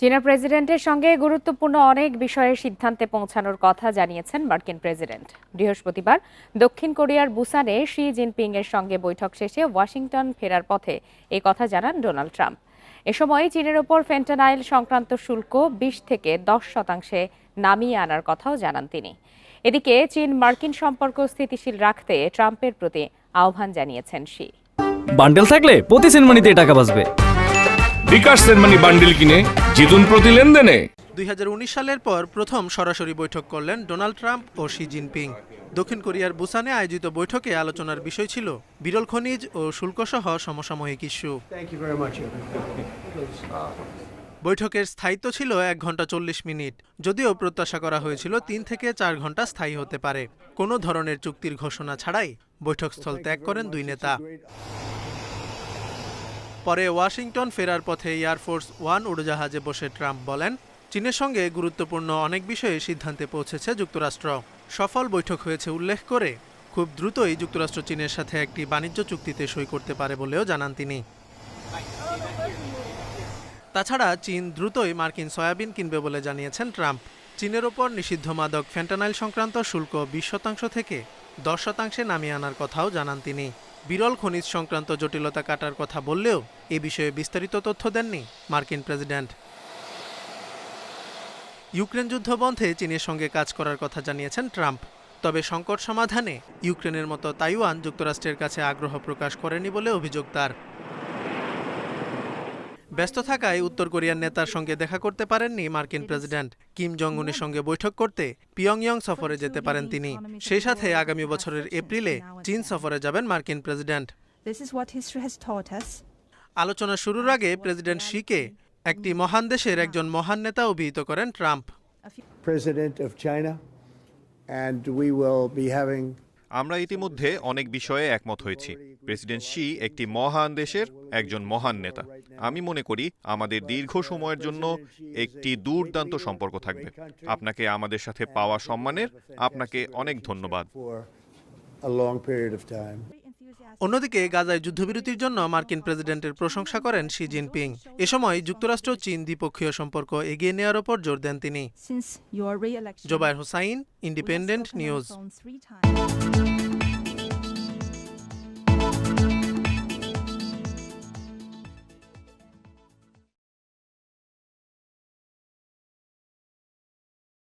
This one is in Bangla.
চীনা প্রেসিডেন্টের সঙ্গে গুরুত্বপূর্ণ অনেক বিষয়ে সিদ্ধান্তে পৌঁছানোর কথা জানিয়েছেন মার্কিন প্রেসিডেন্ট। বৃহস্পতিবার দক্ষিণ কোরিয়ার বুসানে শি জিনপিং এর সঙ্গে বৈঠক শেষে ওয়াশিংটন ফেরার পথে এই কথা জানান ডোনাল্ড ট্রাম্প। এ সময় চীনের ওপর ফেন্টানাইল সংক্রান্ত শুল্ক বিশ থেকে দশ শতাংশে নামিয়ে আনার কথাও জানান তিনি। এদিকে চীন মার্কিন সম্পর্ক স্থিতিশীল রাখতে ট্রাম্পের প্রতি আহ্বান জানিয়েছেন শি। বান্ডেল থাকলে প্রতি সেনমানিতে টাকা বাঁচবে। বিকাশ সেনমানি বান্ডিল কিনে জিতুন প্রতি লেনদেনে। দুই হাজার উনিশ সালের পর প্রথম সরাসরি বৈঠক করলেন ডোনাল্ড ট্রাম্প ও শি জিনপিং। দক্ষিণ কোরিয়ার বুসানে আয়োজিত বৈঠকে আলোচনার বিষয় ছিল বিরল খনিজ ও শুল্কসহ সমসাময়িক ইস্যু। বৈঠকের স্থায়িত্ব ছিল এক ঘণ্টা চল্লিশ মিনিট যদিও প্রত্যাশা করা হয়েছিল তিন থেকে চার ঘণ্টা স্থায়ী হতে পারে। কোনো ধরনের চুক্তির ঘোষণা ছাড়াই বৈঠকস্থল ত্যাগ করেন দুই নেতা। পরে ওয়াশিংটন ফেরার পথে এয়ারফোর্স ওয়ান উড়োজাহাজে বসে ট্রাম্প বলেন, চীনের সঙ্গে গুরুত্বপূর্ণ অনেক বিষয়ে সিদ্ধান্তে পৌঁছেছে যুক্তরাষ্ট্র। সফল বৈঠক হয়েছে উল্লেখ করে, খুব দ্রুতই যুক্তরাষ্ট্র চীনের সাথে একটি বাণিজ্য চুক্তিতে সই করতে পারে বলেও জানান তিনি। তাছাড়া চীন দ্রুতই মার্কিন সয়াবিন কিনবে বলে জানিয়েছেন ট্রাম্প। চীনের ওপর নিষিদ্ধ মাদক ফেন্টানাইল সংক্রান্ত শুল্ক বিশ শতাংশ থেকে দশ শতাংশে নামিয়ে আনার কথাও জানান তিনি। বিরল খনিজ সংক্রান্ত জটিলতা কাটার কথা বললেও এ বিষয়ে বিস্তারিত তথ্য দেননি মার্কিন প্রেসিডেন্ট। ইউক্রেন যুদ্ধ বন্ধে চীনের সঙ্গে কাজ করার কথা জানিয়েছেন ট্রাম্প। তবে সংকট সমাধানে ইউক্রেনের মতো তাইওয়ান যুক্তরাষ্ট্রের কাছে আগ্রহ প্রকাশ করেনি বলে অভিযোগ তার। ব্যস্ত থাকায় উত্তর কোরিয়ার নেতার সঙ্গে দেখা করতে পারেননি মার্কিন প্রেসিডেন্ট। কিম জং উনের সঙ্গে বৈঠক করতে পিয়ংইয়ং সফরে যেতে পারেন তিনি। সেই সাথে আগামী বছরের এপ্রিলে চীন সফরে যাবেন মার্কিন প্রেসিডেন্ট. আলোচনা শুরুর আগে প্রেসিডেন্ট শিকে একটি মহান দেশের একজন মহান নেতা অভিহিত করেন ট্রাম্প। আমরা ইতিমধ্যে অনেক বিষয়ে একমত হয়েছি। প্রেসিডেন্ট শি একটি মহান দেশের একজন মহান নেতা। আমি মনে করি আমাদের দীর্ঘ সময়ের জন্য একটি দুর্দান্ত সম্পর্ক থাকবে। আপনাকে আমাদের সাথে পাওয়া সম্মানের আপনাকে অনেক ধন্যবাদ। For a long period of time. অন্যদিকে গাজায় যুদ্ধবিরতির জন্য মার্কিন প্রেসিডেন্টের প্রশংসা করেন শি জিনপিং। এ সময় যুক্তরাষ্ট্র চীন দ্বিপক্ষীয় সম্পর্ক এগিয়ে নেওয়ার ওপর জোর দেন তিনি। Jobayer Hossain Independent News.